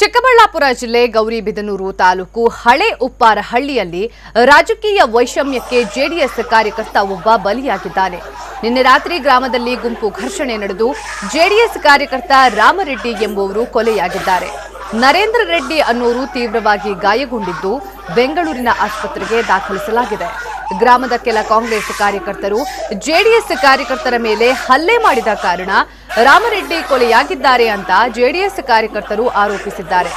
ಚಿಕ್ಕಬಳ್ಳಾಪುರ ಜಿಲ್ಲೆ ಗೌರಿಬಿದನೂರು ತಾಲೂಕು ಹಳೆ ಉಪ್ಪಾರಹಳ್ಳಿಯಲ್ಲಿ ರಾಜಕೀಯ ವೈಷಮ್ಯಕ್ಕೆ ಜೆಡಿಎಸ್ ಕಾರ್ಯಕರ್ತ ಒಬ್ಬ ಬಲಿಯಾಗಿದ್ದಾನೆ. ನಿನ್ನೆ ರಾತ್ರಿ ಗ್ರಾಮದಲ್ಲಿ ಗುಂಪು ಘರ್ಷಣೆ ನಡೆದು ಜೆಡಿಎಸ್ ಕಾರ್ಯಕರ್ತ ರಾಮರೆಡ್ಡಿ ಎಂಬುವರು ಕೊಲೆಯಾಗಿದ್ದಾರೆ. ನರೇಂದ್ರ ರೆಡ್ಡಿ ಅನ್ನೋರು ತೀವ್ರವಾಗಿ ಗಾಯಗೊಂಡಿದ್ದು ಬೆಂಗಳೂರಿನ ಆಸ್ಪತ್ರೆಗೆ ದಾಖಲಿಸಲಾಗಿದೆ. ಗ್ರಾಮದ ಕೆಲ ಕಾಂಗ್ರೆಸ್ ಕಾರ್ಯಕರ್ತರು, ಜೆಡಿಎಸ್ ಕಾರ್ಯಕರ್ತರ ಮೇಲೆ ಹಲ್ಲೆ ಮಾಡಿದ ಕಾರಣ ರಾಮರೆಡ್ಡಿ ಕೊಲೆಯಾಗಿದ್ದಾರೆ ಅಂತ ಜೆಡಿಎಸ್ ಕಾರ್ಯಕರ್ತರು ಆರೋಪಿಸಿದ್ದಾರೆ.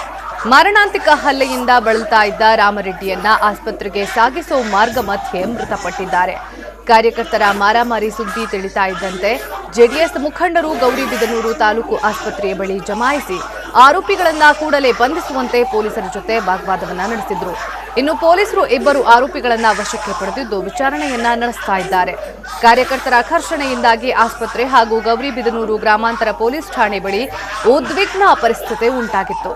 ಮಾರಣಾಂತಿಕ ಹಲ್ಲೆಯಿಂದ ಬಳಲ್ತಾ ಇದ್ದ ರಾಮರೆಡ್ಡಿಯನ್ನ ಆಸ್ಪತ್ರೆಗೆ ಸಾಗಿಸೋ ಮಾರ್ಗ ಮಧ್ಯೆ ಮೃತಪಟ್ಟಿದ್ದಾರೆ. ಕಾರ್ಯಕರ್ತರ ಮಾರಾಮಾರಿ ಸುದ್ದಿ ತಿಳಿತಾ ಇದ್ದಂತೆ ಜೆಡಿಎಸ್ ಮುಖಂಡರು ಗೌರಿಬಿದನೂರು ತಾಲೂಕು ಆಸ್ಪತ್ರೆಯ ಬಳಿ ಜಮಾಯಿಸಿ ಆರೋಪಿಗಳನ್ನ ಕೂಡಲೇ ಬಂಧಿಸುವಂತೆ ಪೊಲೀಸರ ಜೊತೆ ವಾಗ್ವಾದವನ್ನ ನಡೆಸಿದ್ರು. ಇನ್ನು ಪೊಲೀಸರು ಇಬ್ಬರು ಆರೋಪಿಗಳನ್ನು ವಶಕ್ಕೆ ಪಡೆದಿದ್ದು ವಿಚಾರಣೆಯನ್ನ ನಡೆಸ್ತಾ ಇದ್ದಾರೆ. ಕಾರ್ಯಕರ್ತರ ಆಕರ್ಷಣೆಯಿಂದಾಗಿ ಆಸ್ಪತ್ರೆ ಹಾಗೂ ಗೌರಿಬಿದನೂರು ಗ್ರಾಮಾಂತರ ಪೊಲೀಸ್ ಠಾಣೆ ಬಳಿ ಉದ್ವಿಗ್ನ ಪರಿಸ್ಥಿತಿ ಉಂಟಾಗಿತ್ತು.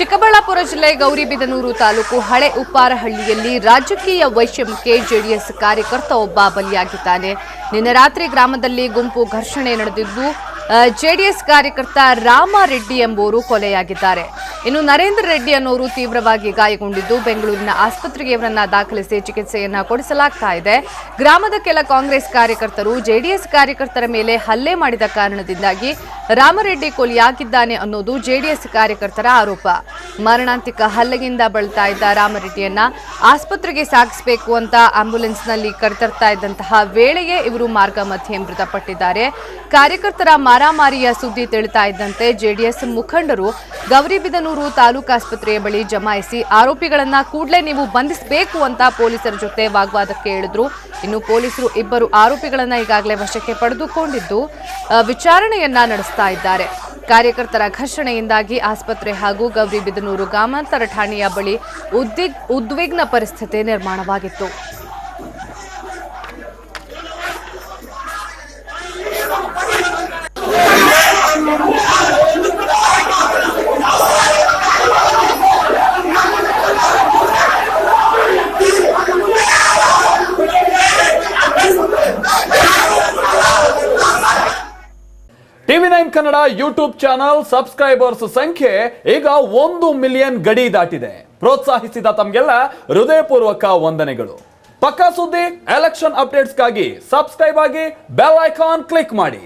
ಚಿಕ್ಕಬಳ್ಳಾಪುರ ಜಿಲ್ಲೆ ಗೌರಿಬಿದನೂರು ತಾಲೂಕು ಹಳೆ ಉಪ್ಪಾರಹಳ್ಳಿಯಲ್ಲಿ ರಾಜಕೀಯ ವೈಷಮ್ಯಕ್ಕೆ ಜೆಡಿಎಸ್ ಕಾರ್ಯಕರ್ತ ಒಬ್ಬ ಬಲಿಯಾಗಿದ್ದಾನೆ. ನಿನ್ನೆ ರಾತ್ರಿ ಗ್ರಾಮದಲ್ಲಿ ಗುಂಪು ಘರ್ಷಣೆ ನಡೆದಿದ್ದು ಜೆಡಿಎಸ್ ಕಾರ್ಯಕರ್ತ ರಾಮಾರೆಡ್ಡಿ ಎಂಬುವರು ಕೊಲೆಯಾಗಿದ್ದಾರೆ. ಇನ್ನು ನರೇಂದ್ರ ರೆಡ್ಡಿ ಅನ್ನೋರು ತೀವ್ರವಾಗಿ ಗಾಯಗೊಂಡಿದ್ದು ಬೆಂಗಳೂರಿನ ಆಸ್ಪತ್ರೆಗೆ ಇವರನ್ನ ದಾಖಲಿಸಿ ಚಿಕಿತ್ಸೆಯನ್ನ ಕೊಡಿಸಲಾಗ್ತಾ ಇದೆ. ಗ್ರಾಮದ ಕೆಲ ಕಾಂಗ್ರೆಸ್ ಕಾರ್ಯಕರ್ತರು ಜೆಡಿಎಸ್ ಕಾರ್ಯಕರ್ತರ ಮೇಲೆ ಹಲ್ಲೆ ಮಾಡಿದ ಕಾರಣದಿಂದಾಗಿ ರಾಮರೆಡ್ಡಿ ಕೊಲೆಯಾಗಿದ್ದಾನೆ ಅನ್ನೋದು ಜೆಡಿಎಸ್ ಕಾರ್ಯಕರ್ತರ ಆರೋಪ. ಮರಣಾಂತಿಕ ಹಲ್ಲೆಯಿಂದ ಬಳಲ್ತಾ ಇದ್ದ ರಾಮರೆಡ್ಡಿಯನ್ನ ಆಸ್ಪತ್ರೆಗೆ ಸಾಗಿಸಬೇಕು ಅಂತ ಆಂಬ್ಯುಲೆನ್ಸ್ನಲ್ಲಿ ಕರೆತರ್ತಾ ಇದ್ದಂತಹ ವೇಳೆಯೇ ಇವರು ಮಾರ್ಗ ಮಧ್ಯೆ ಮೃತಪಟ್ಟಿದ್ದಾರೆ. ಕಾರ್ಯಕರ್ತರ ಮಾರಾಮಾರಿಯ ಸುದ್ದಿ ತಿಳಿತಾ ಇದ್ದಂತೆ ಜೆಡಿಎಸ್ ಮುಖಂಡರು ಗೌರಿಬಿದನೂರು ತಾಲೂಕು ಆಸ್ಪತ್ರೆಯ ಬಳಿ ಜಮಾಯಿಸಿ ಆರೋಪಿಗಳನ್ನ ಕೂಡಲೇ ನೀವು ಬಂಧಿಸಬೇಕು ಅಂತ ಪೊಲೀಸರ ಜೊತೆ ವಾಗ್ವಾದಕ್ಕೆ ಇಳಿದ್ರು ಇನ್ನು ಪೊಲೀಸರು ಇಬ್ಬರು ಆರೋಪಿಗಳನ್ನ ಈಗಾಗಲೇ ವಶಕ್ಕೆ ಪಡೆದುಕೊಂಡಿದ್ದು ವಿಚಾರಣೆಯನ್ನ ನಡೆಸ್ತಾ ಇದ್ದಾರೆ. ಕಾರ್ಯಕರ್ತರ ಘರ್ಷಣೆಯಿಂದಾಗಿ ಆಸ್ಪತ್ರೆ ಹಾಗೂ ಗೌರಿಬಿದನೂರು ಗ್ರಾಮಾಂತರ ಠಾಣೆಯ ಬಳಿ ಉದ್ವಿಗ್ ಉದ್ವಿಗ್ನ ಪರಿಸ್ಥಿತಿ ನಿರ್ಮಾಣವಾಗಿತ್ತು. ಕನ್ನಡ ಯೂಟ್ಯೂಬ್ ಚಾನಲ್ ಸಬ್ಸ್ಕ್ರೈಬರ್ಸ್ ಸಂಖ್ಯೆ ಈಗ ಒಂದು ಮಿಲಿಯನ್ ಗಡಿ ದಾಟಿದೆ. ಪ್ರೋತ್ಸಾಹಿಸಿದ ತಮಗೆಲ್ಲ ಹೃದಯಪೂರ್ವಕ ವಂದನೆಗಳು. ಪಕ್ಕಾ ಸುದ್ದಿ ಎಲೆಕ್ಷನ್ ಅಪ್ಡೇಟ್ಸ್ಗಾಗಿ ಸಬ್ಸ್ಕ್ರೈಬ್ ಆಗಿ ಬೆಲ್ ಐಕಾನ್ ಕ್ಲಿಕ್ ಮಾಡಿ.